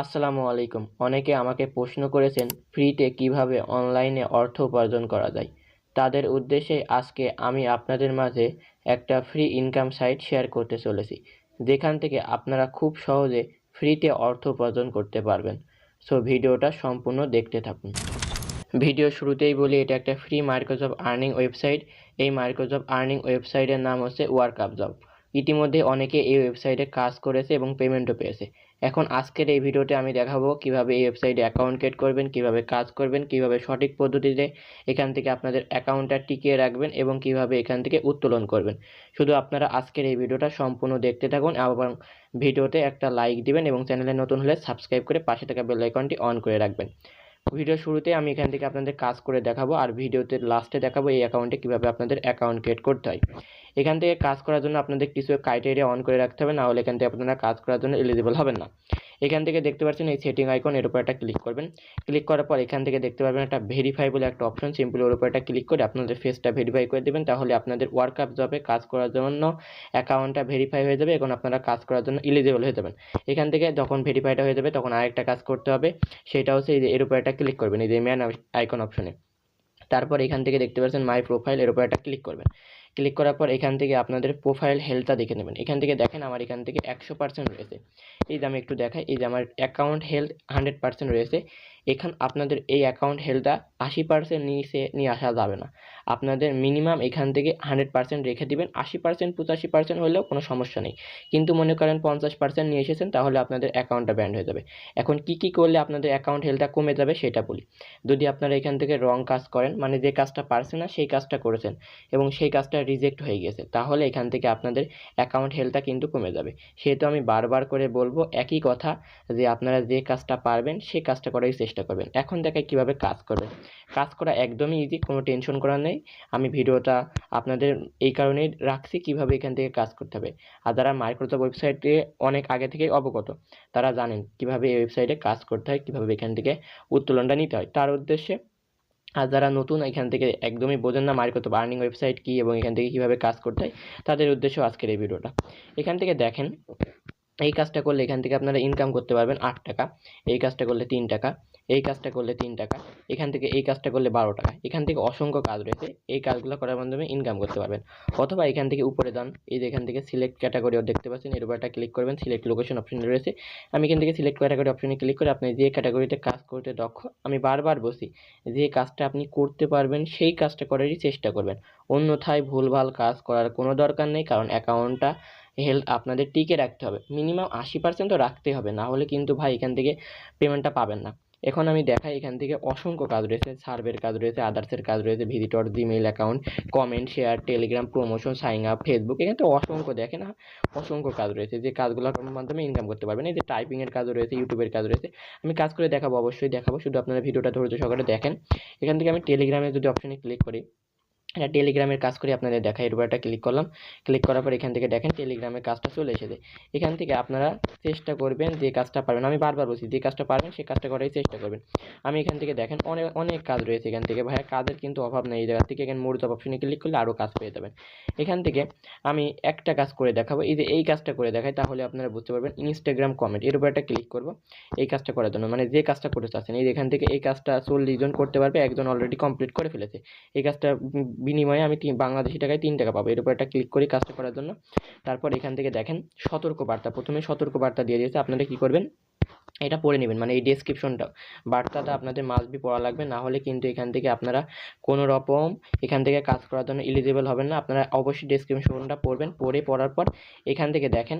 আসসালামু আলাইকুম। অনেকে আমাকে প্রশ্ন করেছেন, ফ্রিতে কীভাবে অনলাইনে অর্থ উপার্জন করা যায়? তাদের উদ্দেশ্যে আজকে আমি আপনাদের মাঝে একটা ফ্রি ইনকাম সাইট শেয়ার করতে চলেছি, যেখান থেকে আপনারা খুব সহজে ফ্রিতে অর্থ উপার্জন করতে পারবেন। সো, ভিডিওটা সম্পূর্ণ দেখতে থাকুন। ভিডিও শুরুতেই বলি, এটা একটা ফ্রি মাইক্রোসফট আর্নিং ওয়েবসাইট। এই মাইক্রোসফট আর্নিং ওয়েবসাইটের নাম হচ্ছে ওয়ার্ক আপ জব। ইতিমধ্যে অনেকে এই ওয়েবসাইটে কাজ করেছে এবং পেমেন্টও পেয়েছে। এখন আজকের এই ভিডিওতে আমি দেখাবো কীভাবে এই ওয়েবসাইটে অ্যাকাউন্ট ক্রিয়েট করবেন, কীভাবে কাজ করবেন, কীভাবে সঠিক পদ্ধতিতে এখান থেকে আপনাদের অ্যাকাউন্টটা টিকিয়ে রাখবেন এবং কীভাবে এখান থেকে উত্তোলন করবেন। শুধু আপনারা আজকের এই ভিডিওটা সম্পূর্ণ দেখতে থাকুন এবং ভিডিওতে একটা লাইক দিবেন এবং চ্যানেলে নতুন হলে সাবস্ক্রাইব করে পাশে থাকা বেল আইকনটি অন করে রাখবেন। ভিডিও শুরুতে আমি এখান থেকে আপনাদের কাজ করে দেখাবো আর ভিডিওতে লাস্টে দেখাবো এই অ্যাকাউন্টে কীভাবে আপনাদের অ্যাকাউন্ট ক্রিয়েট করতে হয়। এখান থেকে কাজ করার জন্য আপনাদের কিছু ক্রাইটেরিয়া অন করে রাখতে হবে, না হলে এখান থেকে আপনারা কাজ করার জন্য এলিজিবল হবেন না। এখান থেকে দেখতে পাচ্ছেন এই সেটিং আইকন এর উপর একটা ক্লিক করবেন। ক্লিক করার পর এখান থেকে দেখতে পারবেন একটা ভেরিফাই বলে একটা অপশন সিম্পল ওর উপর একটা ক্লিক করে আপনাদের ফেসটা ভেরিফাই করে দেবেন। তাহলে আপনাদের ওয়ার্ক আপ জবে কাজ করার জন্য অ্যাকাউন্টটা ভেরিফাই হয়ে যাবে, এখন আপনারা কাজ করার জন্য এলিজিবল হয়ে যাবেন। এখান থেকে যখন ভেরিফাইটা হয়ে যাবে, তখন আরেকটা কাজ করতে হবে সেটা হচ্ছে এর উপর একটা ক্লিক করবেন, এই যে ম্যান আইকন অপশনে তারপর এখান থেকে দেখতে পাচ্ছেন মাই প্রোফাইল এর উপর একটা ক্লিক করবেন। ক্লিক করার পর এখান থেকে আপনাদের প্রোফাইল হেলথটা দেখে নেবেন। এখান থেকে দেখেন আমার এখান থেকে একশো পার্সেন্ট রয়েছে। এই যে আমি একটু দেখাই, এই যে আমার অ্যাকাউন্ট হেলথ হান্ড্রেড পার্সেন্ট রয়েছে। এখান আপনাদের এই অ্যাকাউন্ট হেলথটা আশি পার্সেন্ট নিচে নিয়ে আসা যাবে না। আপনাদের মিনিমাম এখান থেকে হান্ড্রেড পার্সেন্ট রেখে দিবেন। আশি পার্সেন্ট পঁচাশি পার্সেন্ট হলেও কোনো সমস্যা নেই। কিন্তু মনে করেন পঞ্চাশ পার্সেন্ট নিয়ে এসেছেন, তাহলে আপনাদের অ্যাকাউন্টটা ব্যান্ড হয়ে যাবে। এখন কি কি করলে আপনাদের অ্যাকাউন্ট হেলথটা কমে যাবে সেটা বলি। যদি আপনারা এখান থেকে রং কাজ করেন মানে যে কাজটা পারছেন না, সেই কাজটা করেছেন এবং সেই কাজটা রিজেক্ট হয়ে গেছে, তাহলে এখান থেকে আপনাদের অ্যাকাউন্ট হেলথটা কিন্তু কমে যাবে। সেহেতু আমি বারবার করে বলব, একই কথা যে আপনারা যে কাজটা পারবেন সেই কাজটা করার চেষ্টা করবেন। এখন দেখায় কীভাবে কাজ করবেন। কাজ করা একদমই ইজি কোনো টেনশন করার নেই। আমি ভিডিওটা আপনাদের এই কারণেই রাখছি কীভাবে এখান থেকে কাজ করতে হবে। আর যারা মাইক্রোসফট ওয়েবসাইটে অনেক আগে থেকেই অবগত, তারা জানেন কীভাবে এই ওয়েবসাইটে কাজ করতে হয়, কীভাবে এখান থেকে উত্তোলনটা নিতে হয়। তার উদ্দেশ্যে, আর যারা নতুন, এখান থেকে একদমই বোঝেন না মাইক্রোসফট আর্নিং ওয়েবসাইট কী এবং এখান থেকে কীভাবে কাজ করতে হয়, তাদের উদ্দেশ্য আজকের এই ভিডিওটা। এখান থেকে দেখেন এই কাজটা করলে এখান থেকে আপনারা ইনকাম করতে পারবেন আট টাকা, এই কাজটা করলে তিন টাকা, এই কাজটা করলে তিন টাকা, এখান থেকে এই কাজটা করলে বারো টাকা, এখান থেকে অসংখ্য কাজ রয়েছে, এই কাজগুলো করার মাধ্যমে ইনকাম করতে পারবেন। অথবা এখান থেকে উপরে যান, এই যে এখান থেকে সিলেক্ট ক্যাটাগরিও দেখতে পাচ্ছেন, এর উপর একটা ক্লিক করবেন সিলেক্ট লোকেশন অপশন রয়েছে। আমি এখান থেকে সিলেক্ট ক্যাটাগরি অপশনে ক্লিক করে আপনি যে ক্যাটাগরিতে কাজ করতে দক্ষ, আমি বারবার বসি যে কাজটা আপনি করতে পারবেন, সেই কাজটা করারই চেষ্টা করবেন। অন্যথায় ভুলভাল কাজ করার কোনো দরকার নেই, কারণ অ্যাকাউন্টটা হেলথ আপনাদের টিকে রাখতে হবে। মিনিমাম আশি পার্সেন্ট তো রাখতে হবে, না হলে কিন্তু ভাই এখান থেকে পেমেন্টটা পাবেন না। এখন আমি দেখাই এখান থেকে অসংখ্য কাজ রয়েছে, সার্ভের কাজ রয়েছে আদার্সের কাজ রয়েছে, visitor Gmail account comment share Telegram promotion sign up Facebook এখানে তো অসংখ্য, দেখেন না, অসংখ্য কাজ রয়েছে, যে কাজগুলোর মাধ্যমে ইনকাম করতে পারবেন। এই যে টাইপিংয়ের কাজও রয়েছে ইউটিউবের কাজ রয়েছে, আমি কাজ করে দেখাবো, অবশ্যই দেখাবো, শুধু আপনারা ভিডিওটা ধৈর্য সহকারে দেখেন। এখান থেকে আমি টেলিগ্রামে যদি অপশনে ক্লিক করি এটা টেলিগ্রামের কাজ করে আপনাদের দেখাই এর উপর একটা ক্লিক করলাম। ক্লিক করার পর এখান থেকে দেখেন টেলিগ্রামের কাজটা চলে এসেছে। এখান থেকে আপনারা চেষ্টা করবেন যে কাজটা পারবেন। আমি বারবার বলছি, যে কাজটা পারবেন সেই কাজটা করার চেষ্টা করবেন। আমি এখান থেকে দেখেন অনেক অনেক কাজ রয়েছে এখান থেকে। ভাইয়া, কাজের কিন্তু অভাব নেই। এই জায়গা থেকে এখানে মোড জব অপশনে ক্লিক করলে আরও কাজ পেয়ে যাবেন। এখান থেকে আমি একটা কাজ করে দেখাবো। এই যে এই কাজটা করে দেখাই, তাহলে আপনারা বুঝতে পারবেন ইনস্টাগ্রাম কমেন্ট এর উপর একটা ক্লিক করব, এই কাজটা করার জন্য। মানে যে কাজটা করতে চাচ্ছেন, এই এখান থেকে এই কাজটা চল্লিশ জন করতে পারবে, একজন অলরেডি কমপ্লিট করে ফেলেছে। এই কাজটা বিনিময়ে আমি বাংলাদেশি টাকায় তিন টাকা পাবো। এর উপর একটা ক্লিক করি কাজটা করার জন্য। তারপর এখান থেকে দেখেন সতর্ক বার্তা প্রথমে সতর্ক বার্তা দিয়ে দিয়েছে। আপনারা কী করবেন? এটা পড়ে নেবেন মানে এই ডেসক্রিপশনটা বার্তাটা আপনাদের মাস্ট বি পড়া লাগবে, না হলে কিন্তু এখান থেকে আপনারা কোনো রকম এখান থেকে কাজ করার জন্য এলিজিবল হবেন না। আপনারা অবশ্যই ডেসক্রিপশনটা পড়বেন, পড়ে পড়ার পর এখান থেকে দেখেন।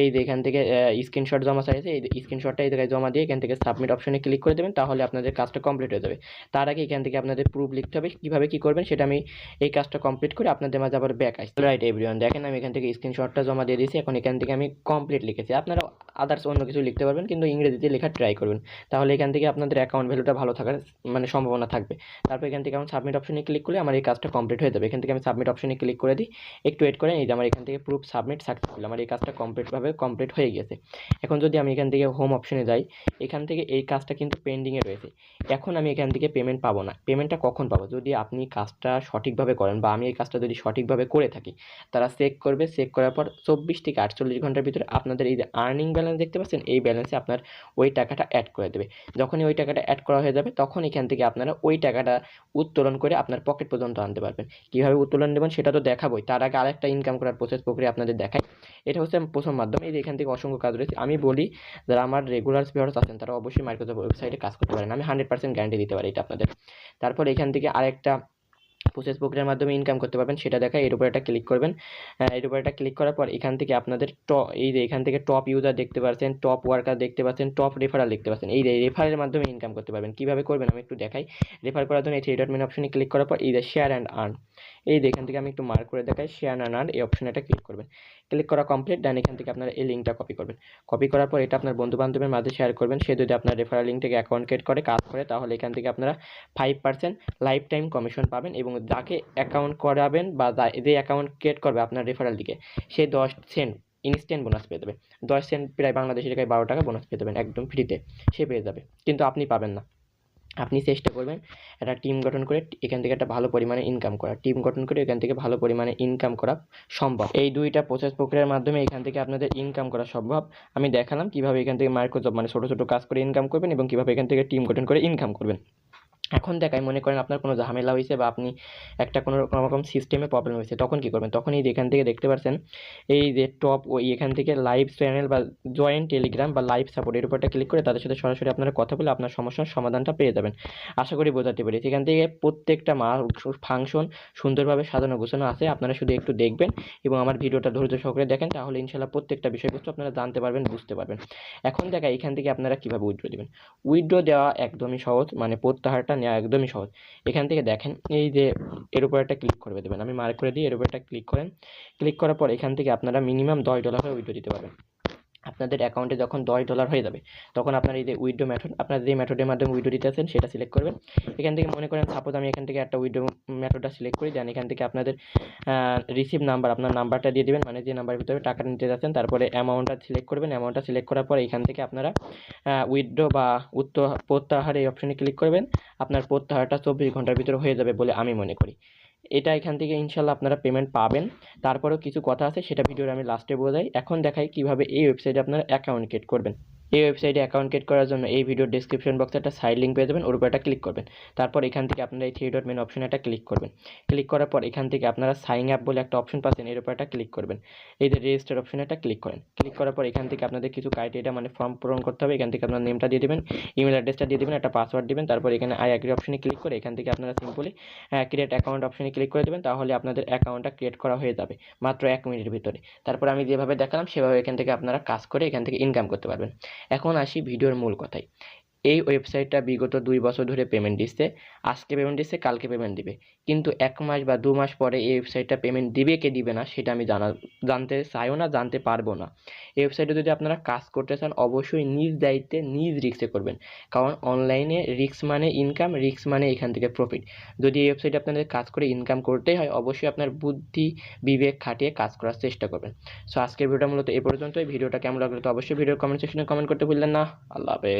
এই যে এখান থেকে স্ক্রিনশট জমা চাইছে এই স্ক্রিনশটটা এই জায়গায় জমা দিয়ে এখান থেকে সাবমিট অপশনে ক্লিক করে দেবেন, তাহলে আপনাদের কাজটা কমপ্লিট হয়ে যাবে। তার আগে এখান থেকে আপনাদের প্রুফ লিখতে হবে, কীভাবে কী করবেন সেটা আমি এই কাজটা কমপ্লিট করে আপনাদের মাঝে আবার ব্যাক আসছি। রাইট এভরিওয়ান দেখেন আমি এখান থেকে স্ক্রিনশটটা জমা দিয়ে দিয়েছি, এখন এখান থেকে আমি কমপ্লিট লিখেছি। আপনারা আদার্স অন্য কিছু লিখতে পারবেন, কিন্তু ইংরেজিতে লেখা ট্রাই করবেন। তাহলে এখান থেকে আপনাদের অ্যাকাউন্ট ভ্যালুটা ভালো থাকার মানে সম্ভাবনা থাকবে। তারপর এখান থেকে আমি সাবমিট অপশনে ক্লিক করলে আমার এই কাজটা কমপ্লিট হয়ে যাবে। এখান থেকে আমি সাবমিট অপশনে ক্লিক করে দিই। একটু ওয়েট করেন এই যে আমার এখান থেকে প্রুফ সাবমিট সাকসেসফুল আমার এই কাজটা কমপ্লিটভাবে কমপ্লিট হয়ে গেছে। এখন যদি আমি এখান থেকে হোম অপশনে যাই, এখান থেকে এই কাজটা কিন্তু পেন্ডিংয়ে রয়েছে। এখন আমি এখান থেকে পেমেন্ট পাবো না। পেমেন্টটা কখন পাবো? যদি আপনি কাজটা সঠিকভাবে করেন বা আমি এই কাজটা যদি সঠিকভাবে করে থাকি, তারা চেক করবে। চেক করার পর চব্বিশ থেকে আটচল্লিশ ঘণ্টার ভিতরে আপনাদের এই যে আর্নিং ব্যালেন্স দেখতে পাচ্ছেন, এই ব্যালেন্সে আপনার ওই টাকাটা অ্যাড করে দেবে। যখনই ওই টাকাটা অ্যাড করা হয়ে যাবে, তখন এখান থেকে আপনারা ওই টাকাটা উত্তোলন করে আপনার পকেট পর্যন্ত আনতে পারবেন। কীভাবে উত্তোলন দেবেন সেটা তো দেখাবোই। তার আগে আরেকটা ইনকাম করার প্রসেস প্রক্রিয়া আপনাদের দেখাই। এটা হচ্ছে প্রথম মাধ্যম। এই এখান থেকে অসংখ্য কাজ রয়েছে। আমি বলি, যারা আমার রেগুলার ভিউয়ার্স আছেন, তারা অবশ্যই মাইক্রোসফট ওয়েবসাইটে কাজ করতে পারেন। আমি হান্ড্রেড পার্সেন্ট গ্যারান্টি দিতে পারি এটা আপনাদের। তারপর এখান থেকে আরেকটা প্রসেস প্রক্রিয়ার মাধ্যমে ইনকাম করতে পারবেন, সেটা দেখায় এর উপরে একটা ক্লিক করবেন। এর উপর একটা ক্লিক করার পর এখান থেকে আপনাদের ট, এই যে এখান থেকে টপ ইউজার দেখতে পাচ্ছেন টপ ওয়ার্কার দেখতে পাচ্ছেন টপ রেফারাল দেখতে পাচ্ছেন এই রেফারের মাধ্যমে ইনকাম করতে পারবেন। কীভাবে করবেন? আমি একটু দেখাই। রেফার করার জন্য এই থ্রি ডট মেন অপশনে ক্লিক করার পর এই যে শেয়ার অ্যান্ড আর্ন এই যে এখান থেকে আমি একটু মার্ক করে দেখাই শেয়ার আর্ন এই অপশনে একটা ক্লিক করবেন। ক্লিক করা কমপ্লিট দেন এখান থেকে আপনারা এই লিঙ্কটা কপি করবেন। কপি করার পর এটা আপনার বন্ধু বান্ধবের মাঝে শেয়ার করবেন। সে যদি আপনার রেফারেল লিঙ্ক থেকে অ্যাকাউন্ট ক্রিয়েট করে, কাজ করে, তাহলে এখান থেকে আপনারা five percent lifetime commission পাবেন এবং যাকে অ্যাকাউন্ট করাবেন বা যে অ্যাকাউন্ট ক্রিয়েট করবে আপনার রেফারেল দিকে, সে দশ সেন্ট ইনস্ট্যান্ট বোনাস পেয়ে যাবে। দশ সেন্ট প্রায় বাংলাদেশি টাকায় বারো টাকা বোনাস পেয়ে যাবেন, একদম ফ্রিতে সে পেয়ে যাবে। কিন্তু আপনি পাবেন না। আপনি চেষ্টা করবেন একটা টিম গঠন করে এখান থেকে একটা ভালো পরিমাণে ইনকাম করা। টিম গঠন করে এখান থেকে ভালো পরিমাণে ইনকাম করা সম্ভব। এই দুইটা প্রসেস প্রক্রিয়ার মাধ্যমে এখান থেকে আপনাদের ইনকাম করা সম্ভব। আমি দেখালাম কীভাবে এখান থেকে মাইক্রোজব মানে ছোটো ছোটো কাজ করে ইনকাম করবেন এবং কীভাবে এখান থেকে টিম গঠন করে ইনকাম করবেন। এখন দেখায় মনে করেন আপনার কোনো ঝামেলা হয়েছে বা আপনি একটা কোনো রকম সিস্টেমে প্রবলেম হয়েছে তখন কী করবেন? তখন এই এখান থেকে দেখতে পাচ্ছেন এই যে টপ ওই এখান থেকে লাইভ চ্যানেল বা জয়েন্ট টেলিগ্রাম বা লাইভ সাপোর্ট এর উপরটা ক্লিক করে তাদের সাথে সরাসরি আপনারা কথা বলে আপনার সমস্যার সমাধানটা পেয়ে যাবেন। আশা করি বোঝাতে পেরেছি। এখান থেকে প্রত্যেকটা মা ফাংশন সুন্দরভাবে সাজানো, গোছানো আছে, আপনারা শুধু একটু দেখবেন এবং আমার ভিডিওটা ধৈর্য সহকারে দেখেন, তাহলে ইনশাল্লাহ প্রত্যেকটা বিষয়বস্তু আপনারা জানতে পারবেন, বুঝতে পারবেন। এখন দেখা, এখান থেকে আপনারা কীভাবে উইথড্র দেবেন? উইথড্র দেওয়া একদমই সহজ মানে প্রত্যাহারটা নেওয়া একদমই সহজ। এখান থেকে দেখেন, এই যে এর উপর একটা ক্লিক করে দেবেন। আমি মার্ক করে দিই, এর উপর একটা ক্লিক করেন। ক্লিক করার পর এখান থেকে আপনারা মিনিমাম দশ ডলার করে উইথড্র দিতে পারবেন। আপনাদের অ্যাকাউন্টে যখন দশ ডলার হয়ে যাবে, তখন আপনার এই যে উইড্রো মেথড আপনারা যে মেথডের মাধ্যমে উইড্রো দিতে আছেন সেটা সিলেক্ট করবেন। এখান থেকে মনে করেন সাপোজ আমি এখান থেকে একটা উইড্রো মেথডটা সিলেক্ট করি দেন এখান থেকে আপনাদের রিসিভ নাম্বার আপনার নাম্বারটা দিয়ে দেবেন মানে যে নাম্বারের ভিতরে টাকা নিতে যাচ্ছেন, তারপরে অ্যামাউন্টটা সিলেক্ট করবেন। অ্যামাউন্টটা সিলেক্ট করার পর এখান থেকে আপনারা উইথড্র বা উত্তর, প্রত্যাহার এই অপশনে ক্লিক করবেন। আপনার প্রত্যাহারটা চব্বিশ ঘণ্টার ভিতরে হয়ে যাবে বলে আমি মনে করি। এটা এখান থেকে ইনশাল্লাহ আপনারা পেমেন্ট পাবেন। তারপরেও কিছু কথা আছে, সেটা ভিডিওর আমি লাস্টে বোঝাই এখন দেখাই কীভাবে এই ওয়েবসাইটে আপনারা অ্যাকাউন্ট ক্রিয়েট করবেন। এই ওয়েবসাইটে অ্যাকাউন্ট ক্রিয়েট করার জন্য এই ভিডিওর ডিসক্রিপশন বক্সে একটা সাইড লিঙ্ক পেয়ে যাবেন, ওর উপর একটা ক্লিক করবেন। তারপর এখান থেকে আপনারা এই থ্রি ডট মেন অপশনে একটা ক্লিক করবেন। ক্লিক করার পর এখান থেকে আপনারা সাইন আপ বলে একটা অপশন পাচ্ছেন, এর উপর একটা ক্লিক করবেন। এই যে রেজিস্টার অপশনে একটা ক্লিক করেন। ক্লিক করার পর এখান থেকে আপনাদের কিছু ক্রাইটেরিয়া মানে ফর্ম পূরণ করতে হবে, এখান থেকে আপনার নেমটা দিয়ে দেবেন ইমেল অ্যাড্রেসটা দিয়ে দেবেন, একটা পাসওয়ার্ড দেবেন, তারপর এখানে আই অ্যাগ্রি অপশনে ক্লিক করে এখান থেকে আপনারা সিম্পলি ক্রিয়েট অ্যাকাউন্ট অপশনে ক্লিক করে দেবেন, তাহলে আপনাদের অ্যাকাউন্টটা ক্রিয়েট করা হয়ে যাবে, মাত্র এক মিনিটের ভিতরে। তারপর আমি যেভাবে দেখালাম, সেভাবে এখান থেকে আপনারা কাজ করে এখান থেকে ইনকাম করতে পারবেন। এখন আসি ভিডিওর মূল কথায়। এই ওয়েবসাইটটা বিগত দুই বছর ধরে পেমেন্ট দিচ্ছে। আজকে পেমেন্ট দিচ্ছে, কালকে পেমেন্ট দিবে। কিন্তু এক মাস বা দু মাস পরে এই ওয়েবসাইটটা পেমেন্ট দিবে কে দিবে না, সেটা আমি জানা জানতে চাইও না, জানতে পারব না। এই ওয়েবসাইটে যদি আপনারা কাজ করতে চান, অবশ্যই নিজ দায়িত্বে নিজ রিক্সে করবেন। কারণ অনলাইনে রিক্স মানে ইনকাম রিক্স মানে এখান থেকে প্রফিট যদি এই ওয়েবসাইটে আপনাদের কাজ করে ইনকাম করতেই হয়, অবশ্যই আপনার বুদ্ধি, বিবেক খাটিয়ে কাজ করার চেষ্টা করবেন। সো আজকের ভিডিওটা মূলত এ পর্যন্তই। ভিডিওটা কেমন লাগল তো অবশ্যই ভিডিও কমেন্ট সেকশনে কমেন্ট করতে ভুললেন না। আল্লাহ হাফেজ।